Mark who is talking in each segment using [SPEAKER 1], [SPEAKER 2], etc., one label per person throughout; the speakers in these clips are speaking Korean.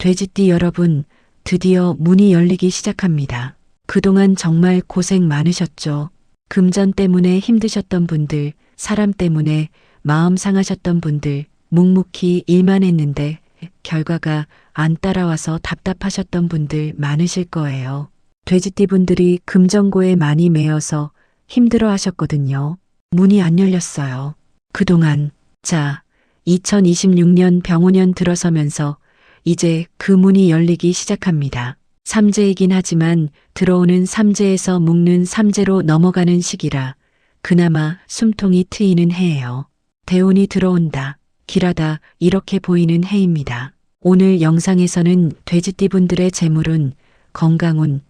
[SPEAKER 1] 돼지띠 여러분, 드디어 문이 열리기 시작합니다. 그동안 정말 고생 많으셨죠. 금전 때문에 힘드셨던 분들, 사람 때문에 마음 상하셨던 분들, 묵묵히 일만 했는데 결과가 안 따라와서 답답하셨던 분들 많으실 거예요. 돼지띠 분들이 금전고에 많이 매여서 힘들어 하셨거든요. 문이 안 열렸어요. 그동안, 자, 2026년 병오년 들어서면서 이제 그 문이 열리기 시작합니다. 삼재이긴 하지만 들어오는 삼재에서 묶는 삼재로 넘어가는 시기라 그나마 숨통이 트이는 해예요. 대운이 들어온다. 길하다. 이렇게 보이는 해입니다. 오늘 영상에서는 돼지띠 분들의 재물운, 건강운,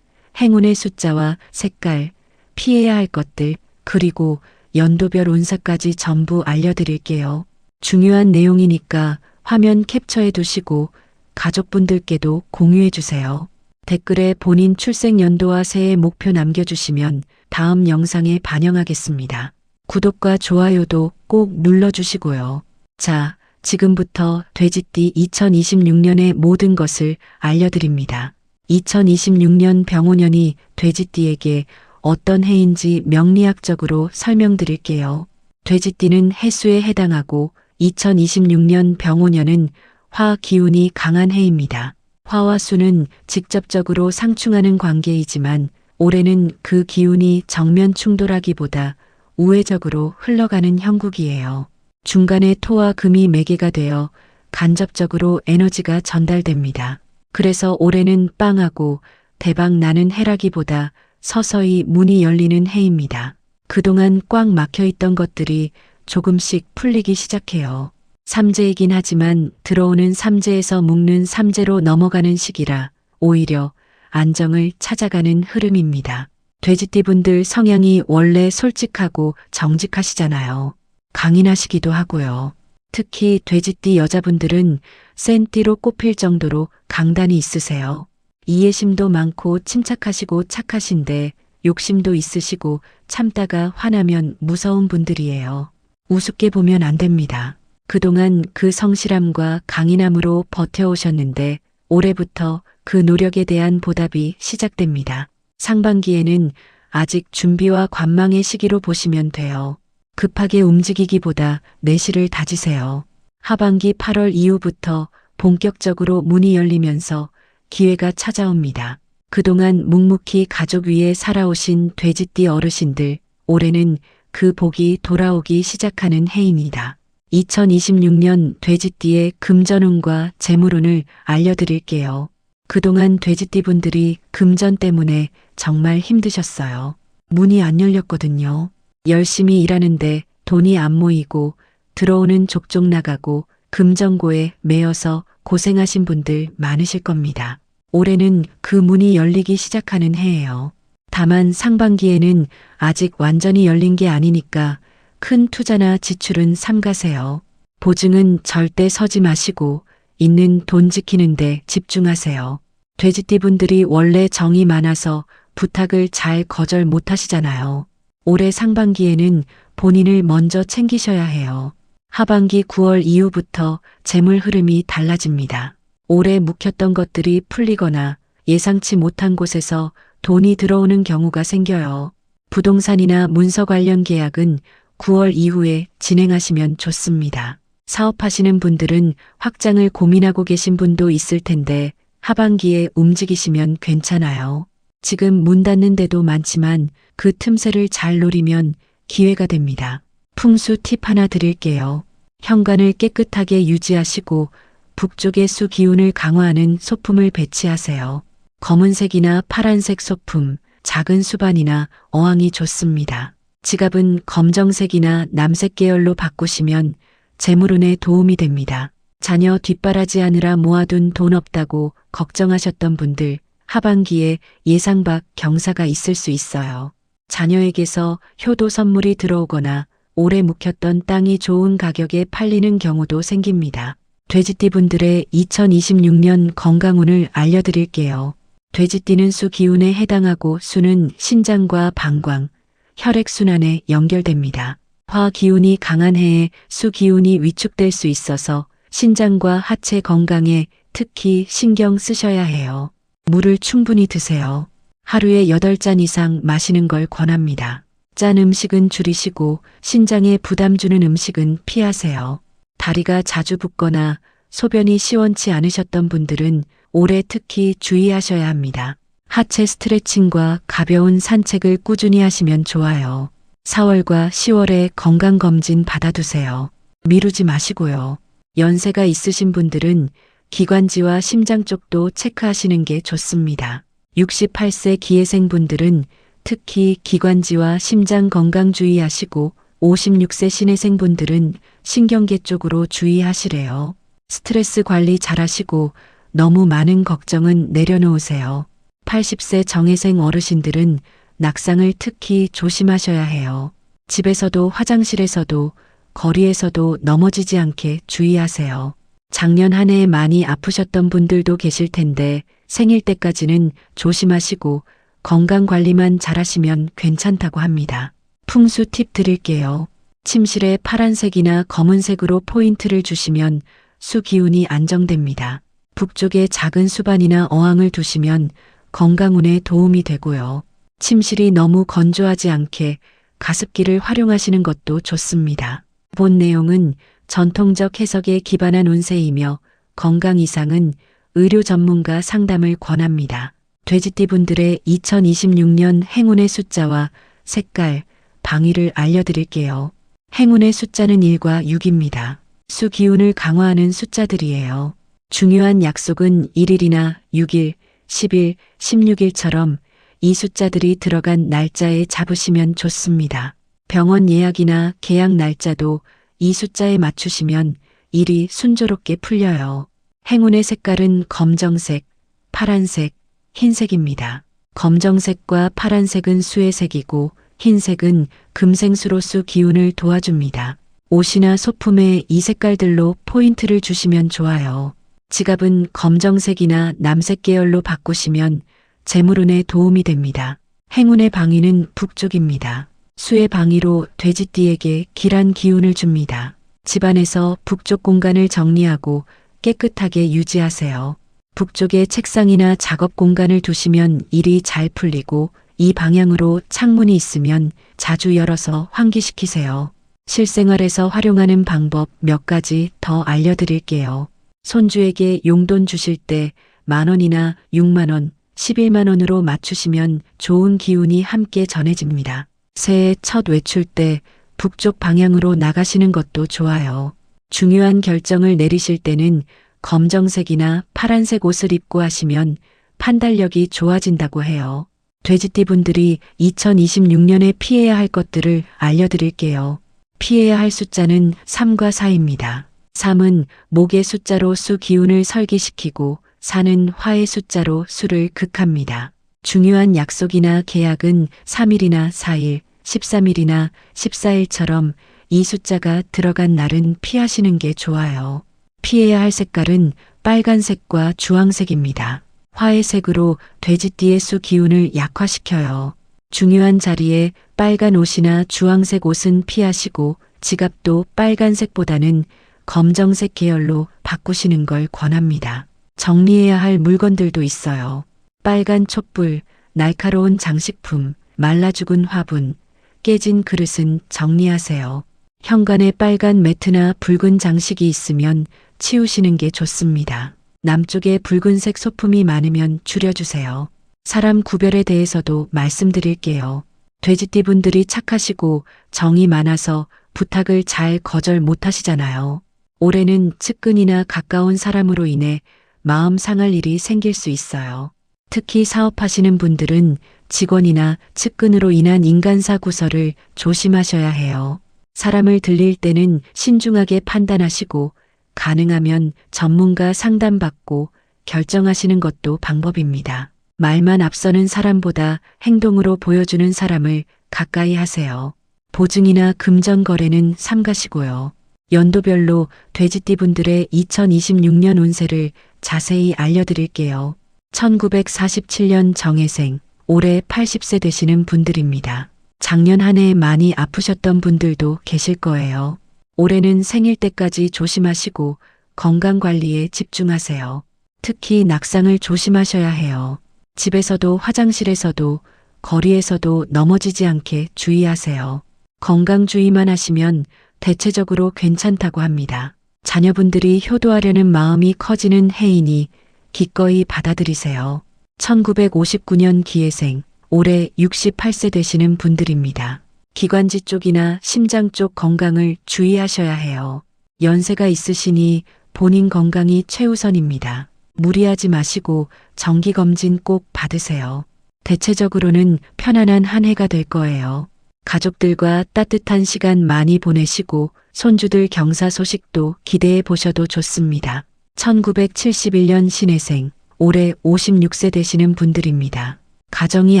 [SPEAKER 1] 행운의 숫자와 색깔, 피해야 할 것들, 그리고 연도별 운세까지 전부 알려드릴게요. 중요한 내용이니까 화면 캡처해 두시고 가족분들께도 공유해 주세요. 댓글에 본인 출생 연도와 새해 목표 남겨주시면 다음 영상에 반영하겠습니다. 구독과 좋아요도 꼭 눌러주시고요. 자, 지금부터 돼지띠 2026년의 모든 것을 알려드립니다. 2026년 병오년이 돼지띠에게 어떤 해인지 명리학적으로 설명드릴게요. 돼지띠는 해수에 해당하고 2026년 병오년은 화 기운이 강한 해입니다. 화와 수는 직접적으로 상충하는 관계이지만 올해는 그 기운이 정면 충돌하기보다 우회적으로 흘러가는 형국이에요. 중간에 토와 금이 매개가 되어 간접적으로 에너지가 전달됩니다. 그래서 올해는 빵하고 대박 나는 해라기보다 서서히 문이 열리는 해입니다. 그동안 꽉 막혀 있던 것들이 조금씩 풀리기 시작해요. 삼재이긴 하지만 들어오는 삼재에서 묶는 삼재로 넘어가는 시기라 오히려 안정을 찾아가는 흐름입니다. 돼지띠 분들 성향이 원래 솔직하고 정직하시잖아요. 강인하시기도 하고요. 특히 돼지띠 여자분들은 센 띠로 꼽힐 정도로 강단이 있으세요. 이해심도 많고 침착하시고 착하신데 욕심도 있으시고 참다가 화나면 무서운 분들이에요. 우습게 보면 안 됩니다. 그동안 그 성실함과 강인함으로 버텨오셨는데 올해부터 그 노력에 대한 보답이 시작됩니다. 상반기에는 아직 준비와 관망의 시기로 보시면 돼요. 급하게 움직이기보다 내실을 다지세요. 하반기 8월 이후부터 본격적으로 문이 열리면서 기회가 찾아옵니다. 그동안 묵묵히 가족 위에 살아오신 돼지띠 어르신들, 올해는 그 복이 돌아오기 시작하는 해입니다. 2026년 돼지띠의 금전운과 재물운을 알려드릴게요. 그동안 돼지띠 분들이 금전 때문에 정말 힘드셨어요. 문이 안 열렸거든요. 열심히 일하는데 돈이 안 모이고 들어오는 족족 나가고 금전고에 매여서 고생하신 분들 많으실 겁니다. 올해는 그 문이 열리기 시작하는 해예요. 다만 상반기에는 아직 완전히 열린 게 아니니까 큰 투자나 지출은 삼가세요. 보증은 절대 서지 마시고 있는 돈 지키는데 집중하세요. 돼지띠 분들이 원래 정이 많아서 부탁을 잘 거절 못 하시잖아요. 올해 상반기에는 본인을 먼저 챙기셔야 해요. 하반기 9월 이후부터 재물 흐름이 달라집니다. 올해 묵혔던 것들이 풀리거나 예상치 못한 곳에서 돈이 들어오는 경우가 생겨요. 부동산이나 문서 관련 계약은 9월 이후에 진행하시면 좋습니다. 사업하시는 분들은 확장을 고민하고 계신 분도 있을 텐데 하반기에 움직이시면 괜찮아요. 지금 문 닫는 데도 많지만 그 틈새를 잘 노리면 기회가 됩니다. 풍수 팁 하나 드릴게요. 현관을 깨끗하게 유지하시고 북쪽의 수 기운을 강화하는 소품을 배치하세요. 검은색이나 파란색 소품, 작은 수반이나 어항이 좋습니다. 지갑은 검정색이나 남색 계열로 바꾸시면 재물운에 도움이 됩니다. 자녀 뒷바라지 하느라 모아둔 돈 없다고 걱정하셨던 분들 하반기에 예상 밖 경사가 있을 수 있어요. 자녀에게서 효도 선물이 들어오거나 오래 묵혔던 땅이 좋은 가격에 팔리는 경우도 생깁니다. 돼지띠 분들의 2026년 건강운을 알려드릴게요. 돼지띠는 수 기운에 해당하고 수는 신장과 방광, 혈액순환에 연결됩니다. 화 기운이 강한 해에 수 기운이 위축될 수 있어서 신장과 하체 건강에 특히 신경 쓰셔야 해요. 물을 충분히 드세요. 하루에 8잔 이상 마시는 걸 권합니다. 짠 음식은 줄이시고 신장에 부담 주는 음식은 피하세요. 다리가 자주 붓거나 소변이 시원치 않으셨던 분들은 올해 특히 주의하셔야 합니다. 하체 스트레칭과 가벼운 산책을 꾸준히 하시면 좋아요. 4월과 10월에 건강검진 받아두세요. 미루지 마시고요. 연세가 있으신 분들은 기관지와 심장 쪽도 체크하시는 게 좋습니다. 68세 기회생 분들은 특히 기관지와 심장 건강 주의하시고 56세 신혜생 분들은 신경계 쪽으로 주의하시래요. 스트레스 관리 잘 하시고 너무 많은 걱정은 내려놓으세요. 80세 정혜생 어르신들은 낙상을 특히 조심하셔야 해요. 집에서도 화장실에서도 거리에서도 넘어지지 않게 주의하세요. 작년 한 해에 많이 아프셨던 분들도 계실 텐데 생일 때까지는 조심하시고 건강 관리만 잘하시면 괜찮다고 합니다. 풍수 팁 드릴게요. 침실에 파란색이나 검은색으로 포인트를 주시면 수 기운이 안정됩니다. 북쪽에 작은 수반이나 어항을 두시면 건강운에 도움이 되고요. 침실이 너무 건조하지 않게 가습기를 활용하시는 것도 좋습니다. 본 내용은 전통적 해석에 기반한 운세이며 건강 이상은 의료 전문가 상담을 권합니다. 돼지띠 분들의 2026년 행운의 숫자와 색깔, 방위를 알려드릴게요. 행운의 숫자는 1과 6입니다. 수 기운을 강화하는 숫자들이에요. 중요한 약속은 1일이나 6일, 10일, 16일처럼 이 숫자들이 들어간 날짜에 잡으시면 좋습니다. 병원 예약이나 계약 날짜도 이 숫자에 맞추시면 일이 순조롭게 풀려요. 행운의 색깔은 검정색, 파란색, 흰색입니다. 검정색과 파란색은 수의 색이고 흰색은 금생수로수 기운을 도와줍니다. 옷이나 소품에 이 색깔들로 포인트를 주시면 좋아요. 지갑은 검정색이나 남색 계열로 바꾸시면 재물운에 도움이 됩니다. 행운의 방위는 북쪽입니다. 수의 방위로 돼지띠에게 길한 기운을 줍니다. 집안에서 북쪽 공간을 정리하고 깨끗하게 유지하세요. 북쪽에 책상이나 작업 공간을 두시면 일이 잘 풀리고 이 방향으로 창문이 있으면 자주 열어서 환기시키세요. 실생활에서 활용하는 방법 몇 가지 더 알려드릴게요. 손주에게 용돈 주실 때 만원이나 6만원, 11만원으로 맞추시면 좋은 기운이 함께 전해집니다. 새해 첫 외출 때 북쪽 방향으로 나가시는 것도 좋아요. 중요한 결정을 내리실 때는 검정색이나 파란색 옷을 입고 하시면 판단력이 좋아진다고 해요. 돼지띠 분들이 2026년에 피해야 할 것들을 알려드릴게요. 피해야 할 숫자는 3과 4입니다. 3은 목의 숫자로 수 기운을 설계시키고 4는 화의 숫자로 수를 극합니다. 중요한 약속이나 계약은 3일이나 4일, 13일이나 14일처럼 이 숫자가 들어간 날은 피하시는 게 좋아요. 피해야 할 색깔은 빨간색과 주황색입니다. 화의 색으로 돼지띠의 수 기운을 약화시켜요. 중요한 자리에 빨간 옷이나 주황색 옷은 피하시고 지갑도 빨간색보다는 검정색 계열로 바꾸시는 걸 권합니다. 정리해야 할 물건들도 있어요. 빨간 촛불, 날카로운 장식품, 말라 죽은 화분, 깨진 그릇은 정리하세요. 현관에 빨간 매트나 붉은 장식이 있으면 치우시는 게 좋습니다. 남쪽에 붉은색 소품이 많으면 줄여주세요. 사람 구별에 대해서도 말씀드릴게요. 돼지띠 분들이 착하시고 정이 많아서 부탁을 잘 거절 못하시잖아요. 올해는 측근이나 가까운 사람으로 인해 마음 상할 일이 생길 수 있어요. 특히 사업하시는 분들은 직원이나 측근으로 인한 인간사 구설을 조심하셔야 해요. 사람을 들릴 때는 신중하게 판단하시고 가능하면 전문가 상담받고 결정하시는 것도 방법입니다. 말만 앞서는 사람보다 행동으로 보여주는 사람을 가까이 하세요. 보증이나 금전 거래는 삼가시고요. 연도별로 돼지띠 분들의 2026년 운세를 자세히 알려드릴게요. 1947년 정혜생, 올해 80세 되시는 분들입니다. 작년 한 해 많이 아프셨던 분들도 계실 거예요. 올해는 생일 때까지 조심하시고 건강 관리에 집중하세요. 특히 낙상을 조심하셔야 해요. 집에서도 화장실에서도 거리에서도 넘어지지 않게 주의하세요. 건강 주의만 하시면 대체적으로 괜찮다고 합니다. 자녀분들이 효도하려는 마음이 커지는 해이니 기꺼이 받아들이세요. 1959년 기회생, 올해 68세 되시는 분들입니다. 기관지 쪽이나 심장 쪽 건강을 주의하셔야 해요. 연세가 있으시니 본인 건강이 최우선입니다. 무리하지 마시고 정기검진 꼭 받으세요. 대체적으로는 편안한 한 해가 될 거예요. 가족들과 따뜻한 시간 많이 보내시고 손주들 경사 소식도 기대해 보셔도 좋습니다. 1971년 신해생, 올해 56세 되시는 분들입니다. 가정이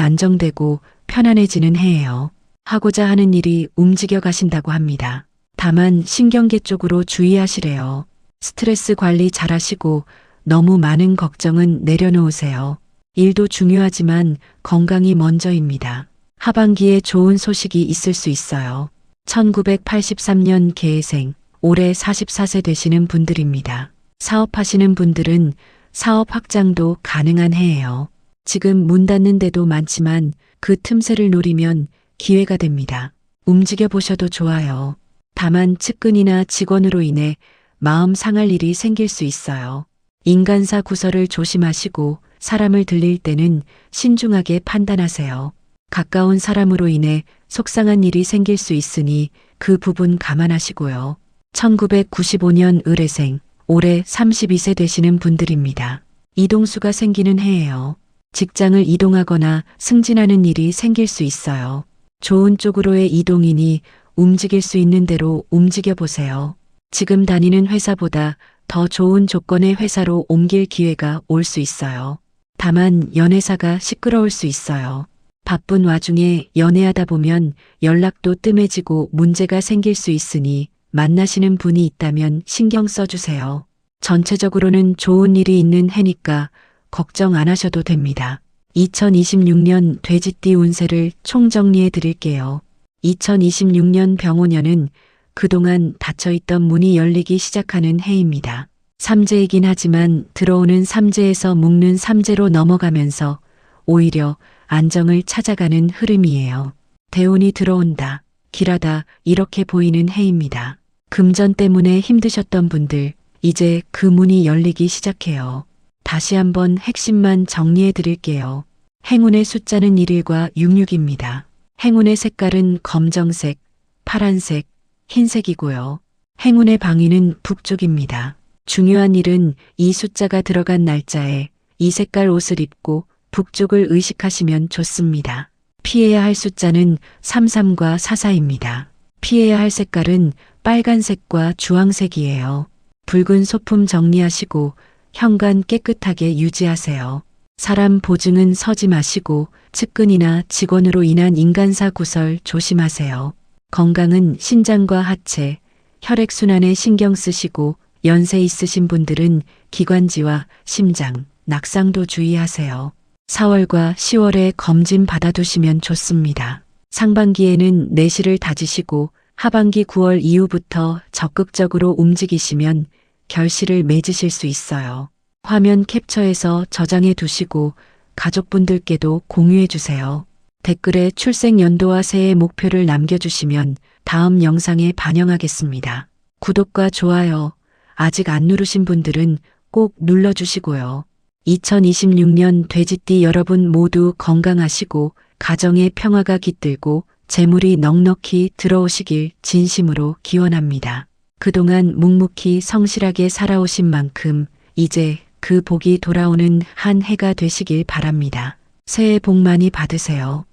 [SPEAKER 1] 안정되고 편안해지는 해예요. 하고자 하는 일이 움직여 가신다고 합니다. 다만 신경계 쪽으로 주의하시래요. 스트레스 관리 잘 하시고 너무 많은 걱정은 내려놓으세요. 일도 중요하지만 건강이 먼저입니다. 하반기에 좋은 소식이 있을 수 있어요. 1983년 개생, 올해 44세 되시는 분들입니다. 사업하시는 분들은 사업 확장도 가능한 해예요. 지금 문 닫는 데도 많지만 그 틈새를 노리면 기회가 됩니다. 움직여 보셔도 좋아요. 다만 측근이나 직원으로 인해 마음 상할 일이 생길 수 있어요. 인간사 구설을 조심하시고 사람을 들릴 때는 신중하게 판단하세요. 가까운 사람으로 인해 속상한 일이 생길 수 있으니 그 부분 감안하시고요. 1995년 의뢰생, 올해 32세 되시는 분들입니다. 이동수가 생기는 해예요. 직장을 이동하거나 승진하는 일이 생길 수 있어요. 좋은 쪽으로의 이동이니 움직일 수 있는 대로 움직여 보세요. 지금 다니는 회사보다 더 좋은 조건의 회사로 옮길 기회가 올 수 있어요. 다만 연애사가 시끄러울 수 있어요. 바쁜 와중에 연애하다 보면 연락도 뜸해지고 문제가 생길 수 있으니 만나시는 분이 있다면 신경 써주세요. 전체적으로는 좋은 일이 있는 해니까 걱정 안 하셔도 됩니다. 2026년 돼지띠 운세를 총정리해 드릴게요. 2026년 병오년은 그동안 닫혀있던 문이 열리기 시작하는 해입니다. 삼재이긴 하지만 들어오는 삼재에서 묶는 삼재로 넘어가면서 오히려 안정을 찾아가는 흐름이에요. 대운이 들어온다, 길하다 이렇게 보이는 해입니다. 금전 때문에 힘드셨던 분들 이제 그 문이 열리기 시작해요. 다시 한번 핵심만 정리해 드릴게요. 행운의 숫자는 1일과 66입니다. 행운의 색깔은 검정색, 파란색, 흰색이고요. 행운의 방위는 북쪽입니다. 중요한 일은 이 숫자가 들어간 날짜에 이 색깔 옷을 입고 북쪽을 의식하시면 좋습니다. 피해야 할 숫자는 33과 44입니다. 피해야 할 색깔은 빨간색과 주황색이에요. 붉은 소품 정리하시고 현관 깨끗하게 유지하세요. 사람 보증은 서지 마시고 측근이나 직원으로 인한 인간사 구설 조심하세요. 건강은 신장과 하체, 혈액순환에 신경 쓰시고 연세 있으신 분들은 기관지와 심장, 낙상도 주의하세요. 4월과 10월에 검진 받아두시면 좋습니다. 상반기에는 내실을 다지시고 하반기 9월 이후부터 적극적으로 움직이시면 결실을 맺으실 수 있어요. 화면 캡처해서 저장해 두시고 가족분들께도 공유해 주세요. 댓글에 출생 연도와 새해 목표를 남겨주시면 다음 영상에 반영하겠습니다. 구독과 좋아요 아직 안 누르신 분들은 꼭 눌러주시고요. 2026년 돼지띠 여러분 모두 건강하시고 가정의 평화가 깃들고 재물이 넉넉히 들어오시길 진심으로 기원합니다. 그동안 묵묵히 성실하게 살아오신 만큼 이제 그 복이 돌아오는 한 해가 되시길 바랍니다. 새해 복 많이 받으세요.